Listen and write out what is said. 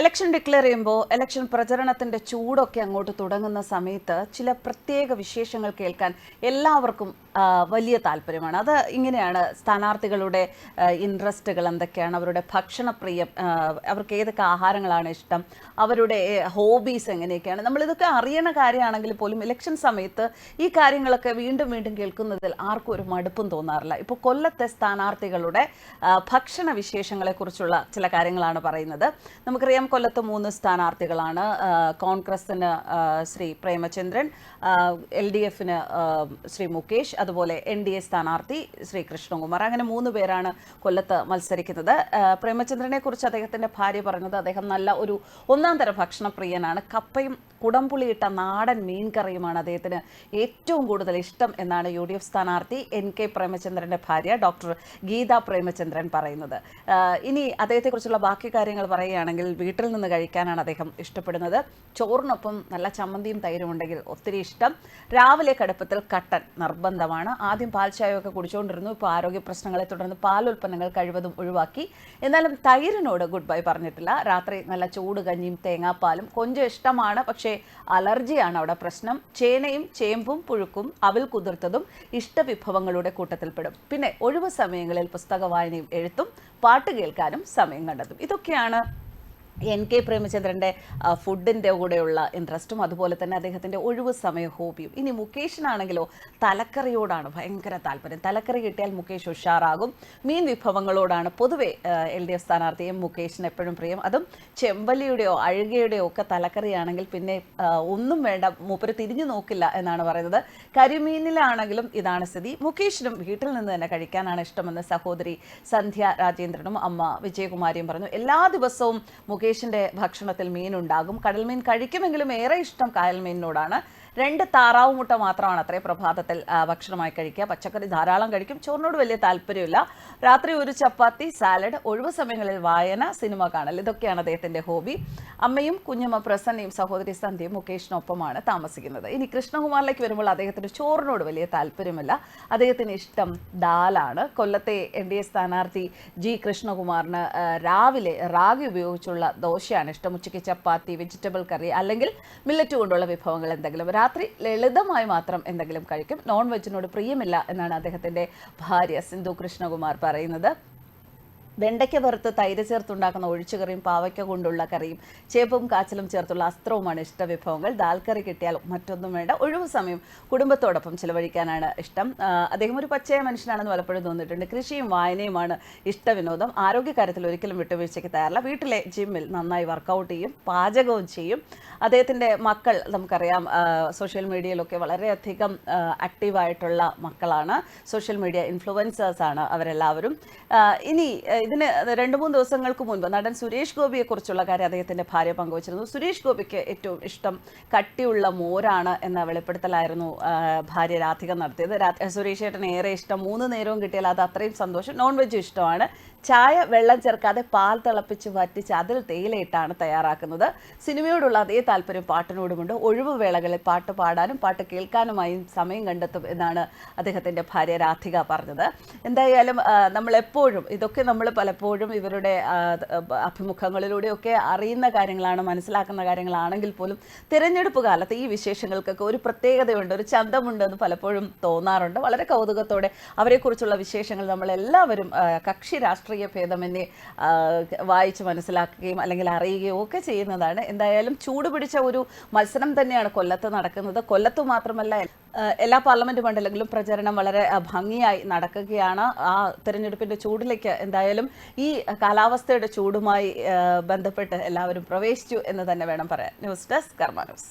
Election declare ചെയ്യുമ്പോൾ election പ്രചരണത്തിന്റെ ചൂടൊക്കെ അങ്ങോട്ട് തുടങ്ങുന്ന സമയത്ത് ചില പ്രത്യേക വിശേഷങ്ങൾ കേൾക്കാൻ എല്ലാവർക്കും വലിയ താല്പര്യമാണ്. അത് ഇങ്ങനെയാണ് സ്ഥാനാർത്ഥികളുടെ ഇൻട്രസ്റ്റുകൾ എന്തൊക്കെയാണ് അവരുടെ ഭക്ഷണപ്രിയം അവർക്ക് ഏതൊക്കെ ആഹാരങ്ങളാണ് ഇഷ്ടം അവരുടെ ഹോബീസ് എങ്ങനെയൊക്കെയാണ്. നമ്മളിതൊക്കെ അറിയണ കാര്യമാണെങ്കിൽ പോലും ഇലക്ഷൻ സമയത്ത് ഈ കാര്യങ്ങളൊക്കെ വീണ്ടും വീണ്ടും കേൾക്കുന്നതിൽ ആർക്കും ഒരു മടുപ്പും തോന്നാറില്ല. ഇപ്പോൾ കൊല്ലത്തെ സ്ഥാനാർത്ഥികളുടെ ഭക്ഷണ വിശേഷങ്ങളെക്കുറിച്ചുള്ള ചില കാര്യങ്ങളാണ് പറയുന്നത്. നമുക്കറിയാം കൊല്ലത്ത് മൂന്ന് സ്ഥാനാർത്ഥികളാണ്. കോൺഗ്രസിന് ശ്രീ പ്രേമചന്ദ്രൻ എൽ ഡി എഫിന് ശ്രീ മുകേഷ് അതുപോലെ എൻ ഡി എ സ്ഥാനാർത്ഥി ശ്രീ കൃഷ്ണകുമാർ. അങ്ങനെ മൂന്ന് പേരാണ് കൊല്ലത്ത് മത്സരിക്കുന്നത്. പ്രേമചന്ദ്രനെ കുറിച്ച് അദ്ദേഹത്തിന്റെ ഭാര്യ പറഞ്ഞത് അദ്ദേഹം നല്ല ഒരു ഒന്നാം തരം ഭക്ഷണപ്രിയനാണ് കപ്പയും കുടംപുളിയിട്ട നാടൻ മീൻകറിയുമാണ് അദ്ദേഹത്തിന് ഏറ്റവും കൂടുതൽ ഇഷ്ടം എന്നാണ് യു ഡി എഫ് സ്ഥാനാർത്ഥി എൻ കെ പ്രേമചന്ദ്രന്റെ ഭാര്യ ഡോക്ടർ ഗീത പ്രേമചന്ദ്രൻ പറയുന്നത്. ഇനി ഇനി അദ്ദേഹത്തെക്കുറിച്ചുള്ള ബാക്കി കാര്യങ്ങൾ പറയുകയാണെങ്കിൽ വീട്ടിൽ നിന്ന് കഴിക്കാനാണ് അദ്ദേഹം ഇഷ്ടപ്പെടുന്നത്. ചോറിനൊപ്പം നല്ല ചമ്മന്തിയും തൈരും ഉണ്ടെങ്കിൽ ഒത്തിരി ഇഷ്ടം. രാവിലെ കടുപ്പത്തിൽ കട്ടൻ നിർബന്ധമാണ്. ആദ്യം പാൽ ചായയൊക്കെ കുടിച്ചുകൊണ്ടിരുന്നു. ഇപ്പോൾ ആരോഗ്യ പ്രശ്നങ്ങളെ തുടർന്ന് പാൽ ഉൽപ്പന്നങ്ങൾ കഴിവതും ഒഴിവാക്കി. എന്നാലും തൈരിനോട് ഗുഡ് ബൈ പറഞ്ഞിട്ടില്ല. രാത്രി നല്ല ചൂട് കഞ്ഞിയും തേങ്ങാപ്പാലും കൊഞ്ചം ഇഷ്ടമാണ്. പക്ഷേ അലർജിയാണ് അവിടെ പ്രശ്നം. ചേനയും ചേമ്പും പുഴുക്കും അവിൽ കുതിർത്തതും ഇഷ്ടവിഭവങ്ങളുടെ കൂട്ടത്തിൽപ്പെടും. പിന്നെ ഒഴിവ് സമയങ്ങളിൽ പുസ്തക വായനയും എഴുത്തും പാട്ട് കേൾക്കാനും സമയം കണ്ടെത്തും. ഇതൊക്കെയാണ് എൻ കെ പ്രേമചന്ദ്രന്റെ ഫുഡിന്റെ കൂടെയുള്ള ഇൻട്രസ്റ്റും അതുപോലെ തന്നെ അദ്ദേഹത്തിന്റെ ഒഴിവ് സമയ ഹോബിയും ഇനി മുകേഷിനാണെങ്കിലോ തലക്കറിയോടാണ് ഭയങ്കര താല്പര്യം. തലക്കറി കിട്ടിയാൽ മുകേഷ് ഉഷാറാകും. മീൻ വിഭവങ്ങളോടാണ് പൊതുവെ എൽ ഡി എഫ് സ്ഥാനാർത്ഥി എം മുകേഷിന് എപ്പോഴും പ്രിയം. അതും ചെമ്പല്ലിയുടെയോ അഴുകയുടെയോ ഒക്കെ തലക്കറിയാണെങ്കിൽ പിന്നെ ഒന്നും വേണ്ട മൂപ്പര് തിരിഞ്ഞു നോക്കില്ല എന്നാണ് പറയുന്നത്. കരിമീനിലാണെങ്കിലും ഇതാണ് സ്ഥിതി. മുകേഷിനും വീട്ടിൽ നിന്ന് തന്നെ കഴിക്കാനാണ് ഇഷ്ടമെന്ന് സഹോദരി സന്ധ്യ രാജേന്ദ്രനും അമ്മ വിജയകുമാരിയും പറഞ്ഞു. എല്ലാ ദിവസവും മുകേഷിന്റെ ഭക്ഷണത്തിൽ മീനുണ്ടാകും. കടൽ മീൻ കഴിക്കുമെങ്കിലും ഏറെ ഇഷ്ടം കായൽ മീനിനോടാണ് രണ്ട് താറാവ് മുട്ട മാത്രമാണ് അത്രേ പ്രഭാതത്തിൽ ഭക്ഷണമായി കഴിക്കുക. പച്ചക്കറി ധാരാളം കഴിക്കും. ചോറിനോട് വലിയ താല്പര്യമില്ല. രാത്രി ഒരു ചപ്പാത്തി സാലഡ് ഒഴിവ് സമയങ്ങളിൽ വായന സിനിമ കാണൽ. ഇതൊക്കെയാണ് അദ്ദേഹത്തിന്റെ ഹോബി. അമ്മയും കുഞ്ഞമ്മ പ്രസന്നയും സഹോദരി സന്ധ്യയും മുകേഷിനൊപ്പമാണ് താമസിക്കുന്നത്. ഇനി കൃഷ്ണകുമാറിലേക്ക് വരുമ്പോൾ അദ്ദേഹത്തിന് ചോറിനോട് വലിയ താല്പര്യമില്ല. അദ്ദേഹത്തിന് ഇഷ്ടം ദാലാണ്. കൊല്ലത്തെ എൻ ഡി എ സ്ഥാനാർത്ഥി ജി കൃഷ്ണകുമാറിന് രാവിലെ റാഗി ഉപയോഗിച്ചുള്ള ദോശയാണ് ഇഷ്ടം. ഉച്ചയ്ക്ക് ചപ്പാത്തി വെജിറ്റബിൾ കറി അല്ലെങ്കിൽ മില്ലറ്റ് കൊണ്ടുള്ള വിഭവങ്ങൾ എന്തെങ്കിലും. രാത്രി ലളിതമായി മാത്രം എന്തെങ്കിലും കഴിക്കും. നോൺ വെജിനോട് പ്രിയമില്ല എന്നാണ് അദ്ദേഹത്തിന്റെ ഭാര്യ സിന്ധു കൃഷ്ണകുമാർ പറയുന്നത്. വെണ്ടയ്ക്ക വറുത്ത് തൈര് ചേർത്തുണ്ടാക്കുന്ന ഒഴിച്ചുകറിയും പാവയ്ക്ക കൊണ്ടുള്ള കറിയും ചേപ്പും കാച്ചിലും ചേർത്തുള്ള അസ്ത്രവുമാണ് ഇഷ്ട വിഭവങ്ങൾ ദാൽ കറി കിട്ടിയാൽ മറ്റൊന്നും വേണ്ട. ഒഴിവു സമയം കുടുംബത്തോടൊപ്പം ചിലവഴിക്കാനാണ് ഇഷ്ടം. അദ്ദേഹം ഒരു പച്ചയ മനുഷ്യനാണെന്ന് പലപ്പോഴും തോന്നിയിട്ടുണ്ട്. കൃഷിയും വായനയുമാണ് ഇഷ്ടവിനോദം. ആരോഗ്യകാര്യത്തിൽ ഒരിക്കലും വിട്ടുവീഴ്ചയ്ക്ക് തയ്യാറില്ല. വീട്ടിലെ ജിമ്മിൽ നന്നായി വർക്കൗട്ട് ചെയ്യും പാചകവും ചെയ്യും. അദ്ദേഹത്തിന്റെ മക്കൾ നമുക്കറിയാം സോഷ്യൽ മീഡിയയിലൊക്കെ വളരെയധികം ആക്റ്റീവായിട്ടുള്ള മക്കളാണ്. സോഷ്യൽ മീഡിയ ഇൻഫ്ലുവൻസേഴ്സാണ് അവരെല്ലാവരും. ഇനി ഇതിന് രണ്ട് മൂന്ന് ദിവസങ്ങൾക്ക് മുൻപ് നടൻ സുരേഷ് ഗോപിയെ കുറിച്ചുള്ള കാര്യം അദ്ദേഹത്തിന്റെ ഭാര്യ പങ്കുവച്ചിരുന്നു. സുരേഷ് ഗോപിക്ക് ഏറ്റവും ഇഷ്ടം കട്ടിയുള്ള മോരാണ് എന്ന വെളിപ്പെടുത്തലായിരുന്നു ഭാര്യ രാധിക നടത്തിയത്. സുരേഷ് ഏട്ടന് ഏറെ ഇഷ്ടം മൂന്ന് നേരവും കിട്ടിയാൽ അത് അത്രയും സന്തോഷം. നോൺ വെജ് ഇഷ്ടമാണ്. ചായ വെള്ളം ചേർക്കാതെ പാൽ തിളപ്പിച്ച് വറ്റിച്ച് അതിൽ തേയിലയിട്ടാണ് തയ്യാറാക്കുന്നത്. സിനിമയോടുള്ള അതേ താല്പര്യം പാട്ടിനോടുമുണ്ട്. ഒഴിവ് വേളകളിൽ പാട്ട് പാടാനും പാട്ട് കേൾക്കാനുമായും സമയം കണ്ടെത്തും എന്നാണ് അദ്ദേഹത്തിന്റെ ഭാര്യ രാധിക പറഞ്ഞത്. എന്തായാലും നമ്മൾ എപ്പോഴും ഇതൊക്കെ നമ്മൾ പലപ്പോഴും ഇവരുടെ അഭിമുഖങ്ങളിലൂടെയൊക്കെ അറിയുന്ന കാര്യങ്ങളാണ് മനസ്സിലാക്കുന്ന കാര്യങ്ങളാണെങ്കിൽ പോലും തിരഞ്ഞെടുപ്പ് കാലത്ത് ഈ വിശേഷങ്ങൾക്കൊക്കെ ഒരു പ്രത്യേകതയുണ്ട് ഒരു ചന്തമുണ്ട് എന്ന് പലപ്പോഴും തോന്നാറുണ്ട്. വളരെ കൗതുകത്തോടെ അവരെക്കുറിച്ചുള്ള വിശേഷങ്ങൾ നമ്മളെല്ലാവരും കക്ഷി രാഷ്ട്രീയ ഭേദമെന്നെ വായിച്ച് മനസ്സിലാക്കുകയും അല്ലെങ്കിൽ അറിയുകയും ഒക്കെ ചെയ്യുന്നതാണ്. എന്തായാലും ചൂടുപിടിച്ച ഒരു മത്സരം തന്നെയാണ് കൊല്ലത്ത് നടക്കുന്നത്. കൊല്ലത്ത് മാത്രമല്ല എല്ലാ പാർലമെന്റ് മണ്ഡലങ്ങളിലും പ്രചരണം വളരെ ഭംഗിയായി നടക്കുകയാണ്. ആ തെരഞ്ഞെടുപ്പിന്റെ ചൂടിലേക്ക് എന്തായാലും ഈ കാലാവസ്ഥയുടെ ചൂടുമായി ബന്ധപ്പെട്ട് എല്ലാവരും പ്രവേശിച്ചു എന്ന് തന്നെ വേണം പറയാൻ. News desk Karma News.